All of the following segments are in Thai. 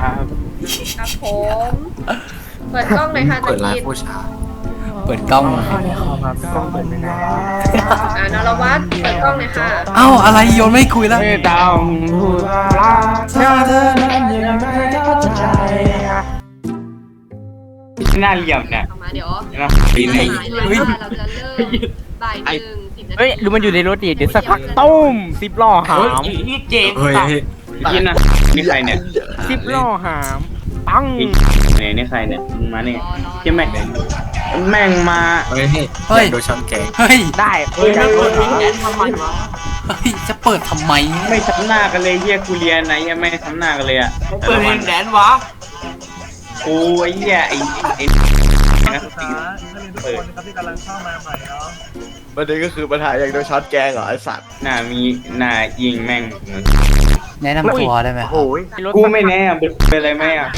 ครับครับผมเปิดกล้องหน่อยค่ะเปิดไลตะฟ์กี้ผู้ชายเปิดกล้องเข้าในคอมครับกล้องเปิดไม่ได้อ่านรวัตเปิดกล้องหน่อยค่ะเอ้าอะไรโยนไม่คุยแล้ว ไม่ต้องพูดว่าเธอเธอนั้นยังไม่เข้าใจหน้าเหลี่ยมเนี่ยเอามาเดี๋ยวนะปีนี้หายเลยว่าเราจะเริ่มบ่ายหนึ่งสิบนาทีเฮ้ยดูมันอยู่ในรถดิเดี๋ยวสักพักตุ้มสิบล้อหามนี่เจนเฮ้ยยิ นนะนี่ใครเนี่ยสิบล้อหามปังไหนนี่ใครเนี่ยมึงมาเนี่ยรอรอใช่ไหมแม่งมาเฮ้ยเฮ้ยโดยช่องแกงเฮ้ยได้เฮ้ยไม่เปิดแดนทำไมวะเฮ้ยจะเปิดทำไมไม่ทำหน้ากันเลยเฮียกูเรียนนะเฮียไม่ทำหน้ากันเลยอะเปิดเพลงแดนวะกูไอ้เฮียไอ้ไอ้นักศึกษานักเรียนทุกคนนะครับที่กำลังเข้ามาใหม่เนาะประเด็นก็คือปัญหาอย่างโดนช็อตแกงเหรอไอสัตว์หน้ามีหน้ายิงแม่ง แนะนำตัวได้ไหมครับโอ้ยรถกูไม่แน่อะเป็นอะไรไหมอะ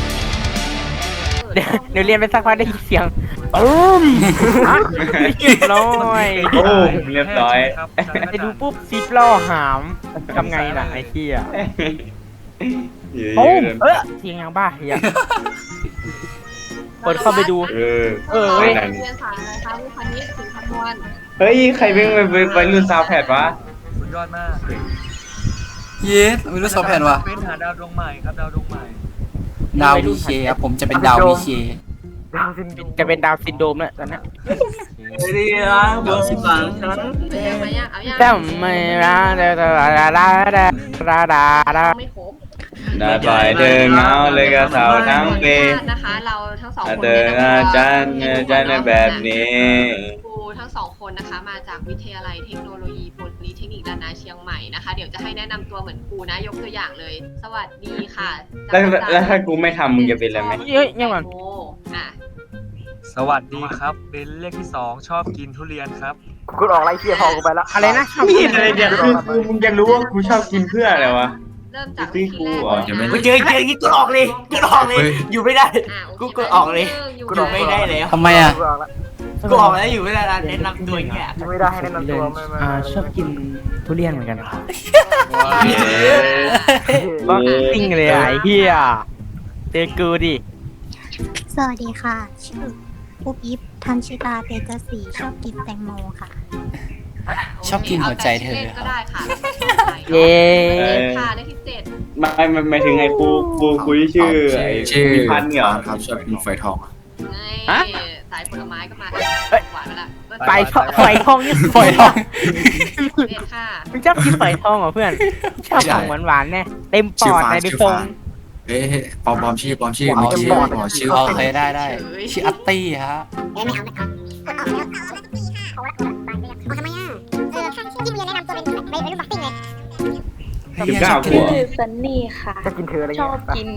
เดี๋ยวเดี๋ยวเรียนไปสักพักได้ยินเสียงตุ้มเรียบร้อยโอ้เรียบร้อยครับไปดูปุ๊บสิบล้อหามทำไงล่ะไอ้เหี้ยตุ้มเออเสียงยังบ้าเฮียเปิดเข้าไปดู เออ เออเรีเว้ยยนสายอะไรคะวิคณิตถึงคำนวณเฮ้ย ใครเพิ่งไปไปไปรุ่นซาวแพดวะ สุดยอดมาก เยสไม่รู้สองแผ่นวะเป็นหาดาวดวงใหม่ครับดาวดวงใหม่ดาววีเคครับผมจะเป็นดาววีเคดาวซินโดมจะเป็นดาวซินโดมแล้วตอนนี้ดีละบอร์สิบสฉันแต่ไม่รักแต่แต่ละละละลต่ครบได้ปล่อยเดินเงาเลยกระเสาทั้งปีนะคะเราทั้งสองคนเดินอาจารย์อาจารย์ในแบบนี้ ครูทั้งสองคนนะคะมาจากวิทยาลัยเทคโนโลยีโพลีเทคนิคนานาเชียงใหม่นะคะ เดี๋ยวจะให้แนะนำตัวเหมือนครูนะยกตัวอย่างเลย สวัสดีค่ะแล้วแล้วถ้ากูไม่ทำมึงจะเป็นอะไรไหมเฮ้ยยังไงโมอะ สวัสดีครับ เป็นเลขที่สองชอบกินทุเรียนครับ กูออกไรเชียพอกูไปแล้วอะไรนะชอบไม่เห็นอะไรเนี่ยคือกูมึงจะรู้ว่ากูชอบกินเพื่ออะไรวะ เริ่มจากที่ครูเหรอจะไม่กูเจอเจออย่างนี้กูออกเลยกูออกเลย อยู่ไม่ได้ อะโเคกูกดออกเลยอยู่กูอยู่ไม่ได้แล้ว ทำไมอะ กูออก แล้วอยู่ไม่ได้แล้วแนะนำตัวอย่างเงี้ยไม่ได้ให้แนะนำตัวอ่าชอบกินทุเรียนเหมือนกันครับบ้าจริงเลยอะไอ้เหี้ยเจอกูดิ สวัสดีค่ะ ชื่อปุ๊บอิฟทันชิตาเตจศรีชอบกินแตงโมค่ะ ชอบกินหัวใจเธอาแต่ชื่ล่นก็ได้ค่ะเย้เจ็ดค่ะได้ที่เจ็ดไม่ไม่ไม่ถึงไอ้กูกูกูที่ชื่อไอ้ชื่อพิพัฒน์เนี่ยเหรอครับชอบกินฝอยทองนี่สายผลไม้ก็มาหวานไปละไฟทองไฟทองนี่ฝอยทองเอ็ดค่ะมึงชอบกินไฟทองเหรอเพื่อนชอบของหวานๆแน่เต็มปชื่ออดฟ้าในดิชื่อฟฟ้างเอ้ยปลอมปลอมชื่อปลอมชื่อเมื่อกี้ปลอมชื่อโอเคได้ได้ชื่ออัตตี้ฮะ สิบเก้าขวบชื่อซันนี่ค่ะ ชอบกินเธออะไรชอบกิน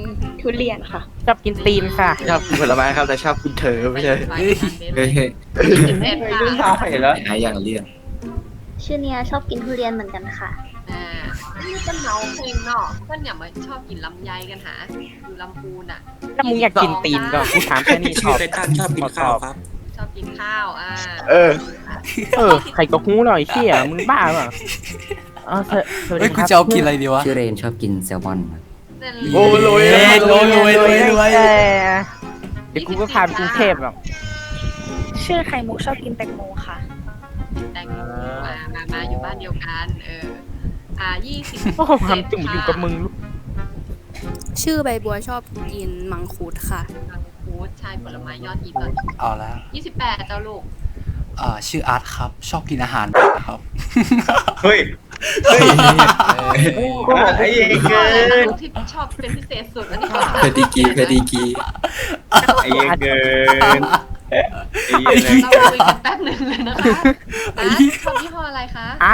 ทุเรียนค่ะ ชอบกินตีนค่ะ ชอบกินผลไม้ครับแต่ชอบกินเธอไม่ใช่เฮ้ยเฮ้ยเฮ้ยเอ็ดรุ่นค่ะซาวแพดแล้วไอ้อย่างเลี่ยนชื่อเนี้ยชอบกินทุเรียนเหมือนกันค่ะ อ่านี่ก็เมาเพลงเนาะก็เนี่ยมาชอบกินลำไยกันหาอยู่ลำพูนอะ ถ้ามึงอยากกินตีนก็กูถามแค่นี้ตอบชอบกินข้าวครับ ชอบกินข้าวอ่าเออ เออ ใครก็หู้หน่อยเชี่ยมึงบ้าเปล่าเออเธอสวัสเฮ้ดียคกูรับจะเอากินอะไรดีวะ ชื่อเรนชอบกินแซลมอนครับนั่นโอ้รวยเฮ้ยรวยรวยรวยรวยเดี๋ยวกูก็พาไปกรุงเทพหรอกชื่อไข่มุกชอบกินแตงโมค่ะ แตงโมมามามาอยู่บ้านเดียวกัน เออ อ่ายี่สิบโอ้โหความจุ่มอยู่กับมึงลูกชื่อใบบัวชอบกินมังคุดค่ะ มังคุดชายผลไม้ยอดฮิตตอนเอาแล้วยี่สิบแปดเจ้าลูก อ่าชื่ออาร์ตครับ ชอบกินอาหารครับ เฮ้ย เฮ้ยไอ้เองเกินที่ชอบเป็นพิเศษสุดอันนี้ก็เพดิกีเพดิกีไอ้เองเกินไอ้เองเราคุยกันแป๊บหนึ่งเลยนะคะอะชอบยี่ห้ออะไรคะอะ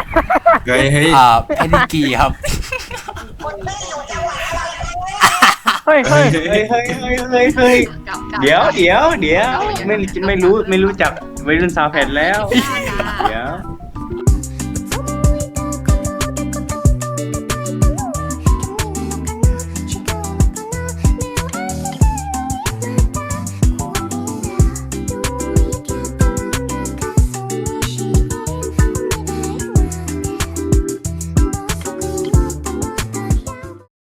เฮ้ยเฮ้ยอ่าเพนิกีครับเฮ้ยเฮ้ยเฮ้ยเฮ้ยเฮ้ยเฮ้ยเดี๋ยวเดี๋ยวเดี๋ยวไม่ไม่รู้ไม่รู้จักวัยรุ่นซาวแพดแล้ว